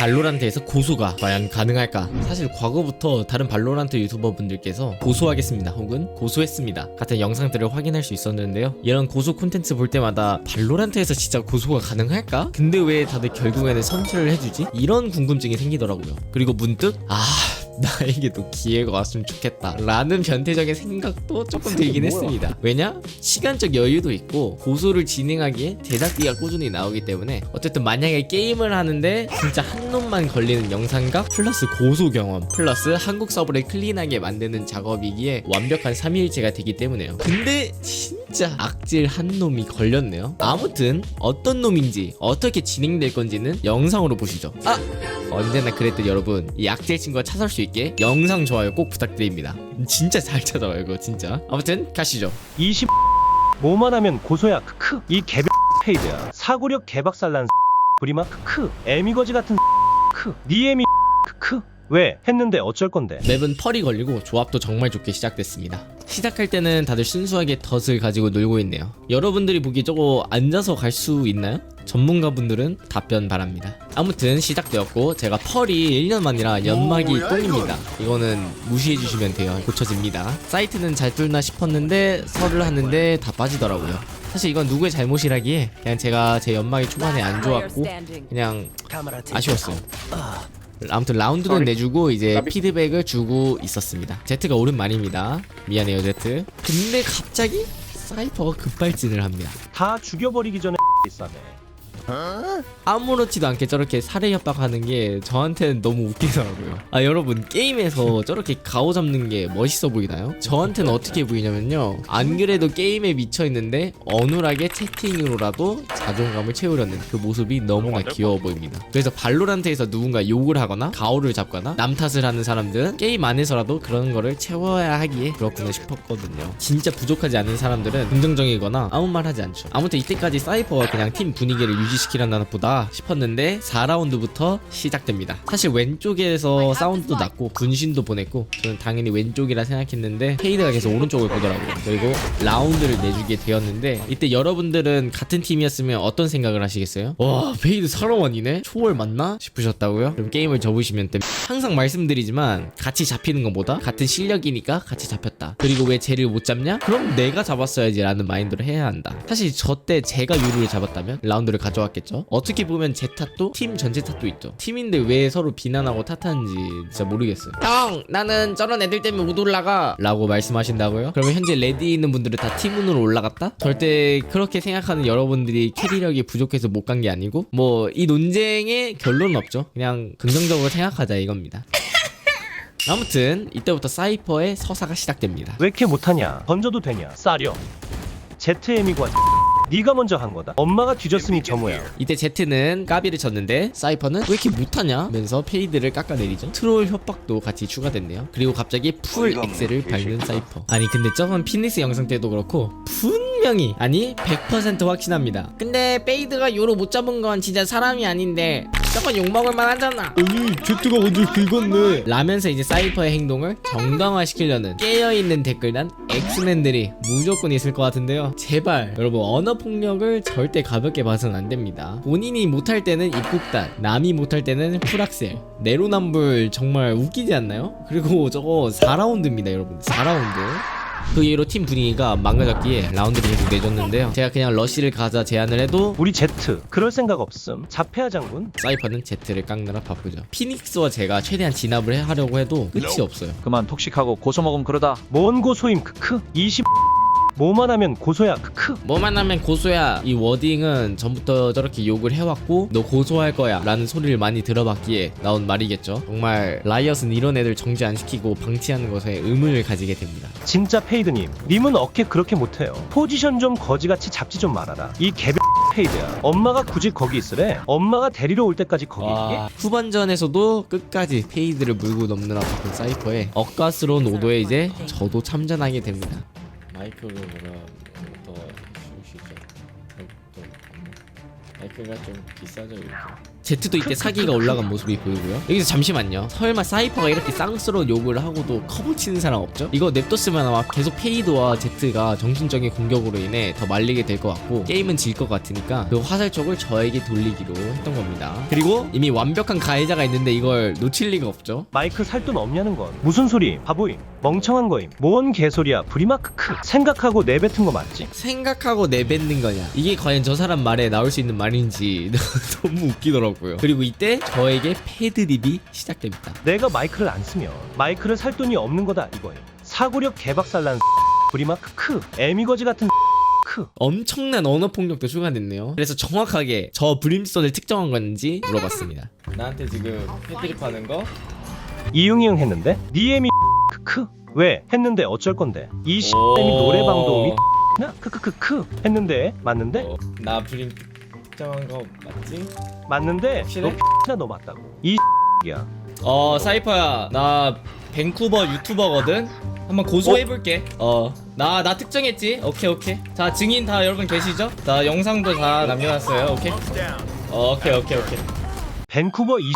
발로란트에서 고소가 과연 가능할까? 사실 과거부터 다른 발로란트 유튜버분들께서 고소하겠습니다 혹은 고소했습니다 같은 영상들을 확인할 수 있었는데요 이런 고소 콘텐츠 볼 때마다 발로란트에서 진짜 고소가 가능할까? 근데 왜 다들 결국에는 선출을 해주지? 이런 궁금증이 생기더라고요 그리고 문득 아 나에게도 기회가 왔으면 좋겠다 라는 변태적인 생각도 조금 들긴 했습니다. 왜냐? 시간적 여유도 있고 고소를 진행하기에 제작비가 꾸준히 나오기 때문에 어쨌든 만약에 게임을 하는데 진짜 한 놈만 걸리는 영상각 플러스 고소 경험 플러스 한국 서버를 클린하게 만드는 작업이기에 완벽한 3일째가 되기 때문에요. 근데 진 짜 악질 한 놈이 걸렸네요. 아무튼 어떤 놈인지 어떻게 진행될 건지는 영상으로 보시죠. 아! 언제나 그랬듯 여러분 이 악질 친구가 찾아올 수 있게 영상 좋아요 꼭 부탁드립니다. 진짜 잘 찾아와요 이거 진짜. 아무튼 가시죠. 20 뭐만 하면 고소야 크크. 이 개별 페이드야. 사고력 개박살난 브리마 크크. 애미거지 같은 크크. 니 애미 크크 왜 했는데 어쩔 건데 맵은 펄이 걸리고 조합도 정말 좋게 시작됐습니다. 시작할 때는 다들 순수하게 덫을 가지고 놀고 있네요. 여러분들이 보기 저거 앉아서 갈 수 있나요? 전문가분들은 답변 바랍니다. 아무튼 시작되었고 제가 펄이 1년 만이라 연막이 똥입니다. 이거는 무시해 주시면 돼요. 고쳐집니다. 사이트는 잘 뚫나 싶었는데 설을 하는데 다 빠지더라고요. 사실 이건 누구의 잘못이라기에 그냥 제가 제 연막이 초반에 안 좋았고 그냥 아쉬웠어요. 아무튼 라운드는 내주고 이제 피드백을 주고 있었습니다. 제트가 오랜만입니다. 미안해요 제트. 근데 갑자기 사이퍼가 급발진을 합니다. 다 죽여버리기 전에 싸네 아무렇지도 않게 저렇게 살해 협박하는 게 저한테는 너무 웃기더라고요. 아 여러분 게임에서 저렇게 가오 잡는 게 멋있어 보이나요? 저한테는 어떻게 보이냐면요. 안 그래도 게임에 미쳐 있는데 어눌하게 채팅으로라도 자존감을 채우려는 그 모습이 너무나 귀여워 보입니다. 그래서 발로란트에서 누군가 욕을 하거나 가오를 잡거나 남 탓을 하는 사람들은 게임 안에서라도 그런 거를 채워야 하기에 그렇구나 싶었거든요. 진짜 부족하지 않은 사람들은 긍정적이거나 아무 말 하지 않죠. 아무튼 이때까지 사이퍼가 그냥 팀 분위기를 유지 시키려나 보다 싶었는데 4라운드부터 시작됩니다. 사실 왼쪽에서 사운드도 났고 분신도 보냈고 저는 당연히 왼쪽이라 생각했는데 페이드가 계속 오른쪽을 보더라고요. 그리고 라운드를 내주게 되었는데 이때 여러분들은 같은 팀이었으면 어떤 생각을 하시겠어요? 와 페이드 사람 아니네? 초월 맞나? 싶으셨다고요? 그럼 게임을 접으시면 됩니다. 항상 말씀드리지만 같이 잡히는 것보다 같은 실력이니까 같이 잡혔다. 그리고 왜 쟤를 못 잡냐? 그럼 내가 잡았어야지 라는 마인드로 해야 한다. 사실 저 때 제가 유루를 잡았다면 라운드를 가져 왔겠죠? 어떻게 보면 제 탓도 팀 전체 탓도 있죠. 팀인데 왜 서로 비난하고 탓하는지 진짜 모르겠어요. 형 나는 저런 애들 때문에 못 올라가 라고 말씀하신다고요? 그러면 현재 레디 있는 분들은 다 팀운으로 올라갔다? 절대 그렇게 생각하는 여러분들이 캐리력이 부족해서 못 간 게 아니고 뭐 이 논쟁의 결론은 없죠. 그냥 긍정적으로 생각하자 이겁니다. 아무튼 이때부터 사이퍼의 서사가 시작됩니다. 왜 이렇게 못하냐 던져도 되냐 싸려 ZM이고 네가 먼저 한 거다. 엄마가 뒤졌으니 저 모양. 이때 제트는 까비를 쳤는데 사이퍼는 왜 이렇게 못하냐? 하면서 페이드를 깎아내리죠. 트롤 협박도 같이 추가됐네요. 그리고 갑자기 풀 엑셀을 밟는 사이퍼. 아니 근데 저번 피니스 영상 때도 그렇고 분명히 아니 100% 확신합니다. 근데 페이드가 요로 못 잡은 건 진짜 사람이 아닌데 저건 욕먹을 만하잖아. 아니 제트가 먼저 긁었네. 라면서 이제 사이퍼의 행동을 정당화시키려는 깨어있는 댓글단 엑스맨들이 무조건 있을 것 같은데요. 제발. 여러분 언어 폭력을 절대 가볍게 봐서는 안 됩니다. 본인이 못할 때는 입국단 남이 못할 때는 풀악셀. 내로남불 정말 웃기지 않나요? 그리고 저거 4라운드입니다 여러분. 4라운드 그 이후로 팀 분위기가 망가졌기에 라운드를 계속 내줬는데요. 제가 그냥 러쉬를 가자 제안을 해도 우리 Z 그럴 생각 없음. 자폐아 장군? 사이퍼는 제트를 깎느라 바쁘죠. 피닉스와 제가 최대한 진압을 해- 하려고 해도 끝이 없어요. 그만 톡식하고 고소 먹으면 그러다. 뭔 고소임 크크? 20 뭐만 하면 고소야. 크크. 뭐만 하면 고소야. 이 워딩은 전부터 저렇게 욕을 해왔고 너 고소할 거야. 라는 소리를 많이 들어봤기에 나온 말이겠죠. 정말 라이엇은 이런 애들 정지 안 시키고 방치하는 것에 의문을 가지게 됩니다. 진짜 페이드님 님은 어깨 그렇게 못해요. 포지션 좀 거지같이 잡지 좀 말아라. 이 개별 페이드야. 엄마가 굳이 거기 있으래? 엄마가 데리러 올 때까지 거기 있게? 와, 후반전에서도 끝까지 페이드를 물고 넘느라 바쁜 사이퍼의 억가스러운 오도에 이제 저도 참전하게 됩니다 마이크로 뭐라 더 쉬우시죠. 마이크가 좀 비싸죠 요 즘 Z도 이때 사기가 올라간 모습이 보이고요. 여기서 잠시만요. 설마 사이퍼가 이렇게 쌍스러운 욕을 하고도 커브 치는 사람 없죠? 이거 냅뒀으면 아마 계속 페이드와 Z가 정신적인 공격으로 인해 더 말리게 될 것 같고 게임은 질 것 같으니까 그 화살 쪽을 저에게 돌리기로 했던 겁니다. 그리고 이미 완벽한 가해자가 있는데 이걸 놓칠 리가 없죠? 마이크 살 돈 없냐는 건 무슨 소리? 바보임. 멍청한 거임. 뭔 개소리야. 브리마 크크. 생각하고 내뱉은 거 맞지? 생각하고 내뱉는 거냐? 이게 과연 저 사람 말에 나올 수 있는 말인지 너무 웃기더라고 요. 그리고 이때 저에게 패드립이 시작됩니다. 내가 마이크를 안 쓰면 마이크를 살 돈이 없는 거다 이거임 사고력 개박살난 브리마 크크 애미거지 같은 크. 엄청난 언어 폭력도 추가됐네요. 그래서 정확하게 저 브림스톤을 특정한 건지 물어봤습니다. 나한테 지금 패드립 하는 거? 이응이응 했는데? 니엠이 크크. 왜? 했는데 어쩔 건데? 이 씨엠이 노래방도 미 나? 크크크크. 했는데 맞는데? 어, 나 브림 특정한 거 맞지? 맞는데 확실해? 너나 너 맞다고. 이 야. 어 사이퍼야. 나 밴쿠버 유튜버거든. 한번 고소해볼게. 어 나 나 특정했지? 오케이 오케이. 자 증인 다 여러분 계시죠? 자 영상도 다 남겨놨어요. 오케이. 어, 오케이 오케이 오케이. 밴쿠버 이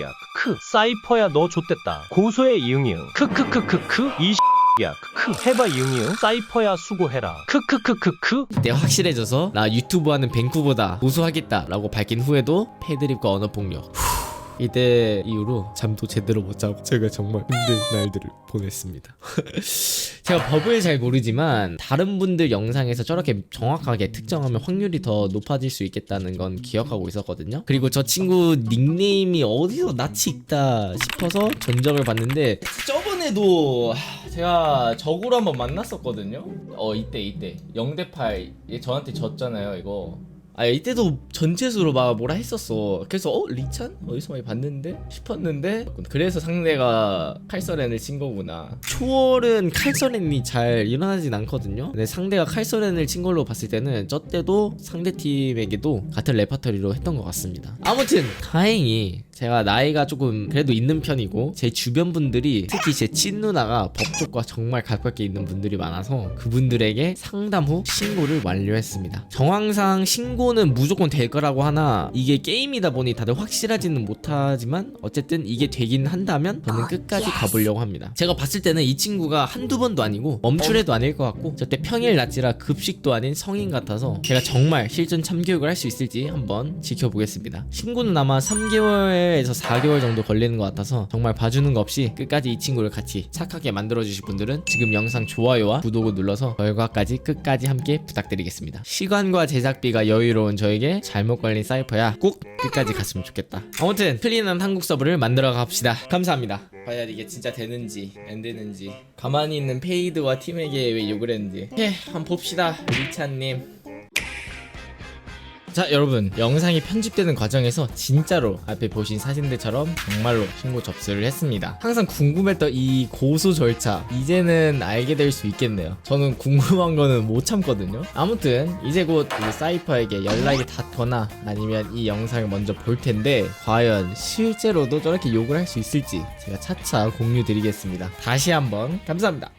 야, 크크. 사이퍼야 너 좆됐다. 고소해 이응이응. 크크크크크. 이 야, 크크. 해봐 이응이응 사이퍼야 수고해라. 크크크크크. 이때 확실해져서 나 유튜브 하는 밴쿠버다 고소하겠다 라고 밝힌 후에도 패드립과 언어폭력. 후, 이때 이후로 잠도 제대로 못 자고 제가 정말 힘든 날들을 보냈습니다. 제가 법을 잘 모르지만 다른 분들 영상에서 저렇게 정확하게 특정하면 확률이 더 높아질 수 있겠다는 건 기억하고 있었거든요. 그리고 저 친구 닉네임이 어디서 낯이 익다 싶어서 전적을 봤는데 저 번에도 하, 제가 적으로 한번 만났었거든요. 어 이때 이때. 0대8 얘 저한테 졌잖아요 이거 아 이때도 전체수로 막 뭐라 했었어. 그래서 어? 리찬? 어디서 많이 봤는데? 싶었는데? 그래서 상대가 칼서렌을 친 거구나. 초월은 칼서렌이 잘 일어나진 않거든요. 근데 상대가 칼서렌을 친 걸로 봤을 때는 저 때도 상대팀에게도 같은 레파토리로 했던 것 같습니다. 아무튼 다행히 제가 나이가 조금 그래도 있는 편이고 제 주변 분들이 특히 제 친누나가 법 쪽과 정말 가깝게 있는 분들이 많아서 그분들에게 상담 후 신고를 완료했습니다. 정황상 신고 는 무조건 될 거라고 하나 이게 게임이다 보니 다들 확실하지는 못하지만 어쨌든 이게 되긴 한다면 저는 끝까지 가보려고 합니다. 제가 봤을 때는 이 친구가 한두 번도 아니고 멈출애도 아닐 것 같고 저때 평일 낮이라 급식도 아닌 성인 같아서 제가 정말 실전 참교육을 할 수 있을지 한번 지켜보겠습니다. 신고는 아마 3개월에서 4개월 정도 걸리는 것 같아서 정말 봐주는 거 없이 끝까지 이 친구를 같이 착하게 만들어주실 분들은 지금 영상 좋아요와 구독을 눌러서 결과까지 끝까지 함께 부탁드리겠습니다. 시간과 제작비가 여유로 운 저에게 잘못 걸린 사이퍼야 꼭 끝까지 갔으면 좋겠다. 아무튼 클린한 한국 서버를 만들어 갑시다. 감사합니다. 과연 이게 진짜 되는지 안 되는지 가만히 있는 페이드와 팀에게 왜 욕을 했는지 오케이 한번 봅시다 리찬님 자 여러분. 영상이 편집되는 과정에서 진짜로 앞에 보신 사진들처럼 정말로 신고 접수를 했습니다. 항상 궁금했던 이 고소 절차 이제는 알게 될 수 있겠네요. 저는 궁금한 거는 못 참거든요. 아무튼 이제 곧이 사이퍼에게 연락이 닿거나 아니면 이 영상을 먼저 볼 텐데 과연 실제로도 저렇게 욕을 할 수 있을지 제가 차차 공유 드리겠습니다. 다시 한번 감사합니다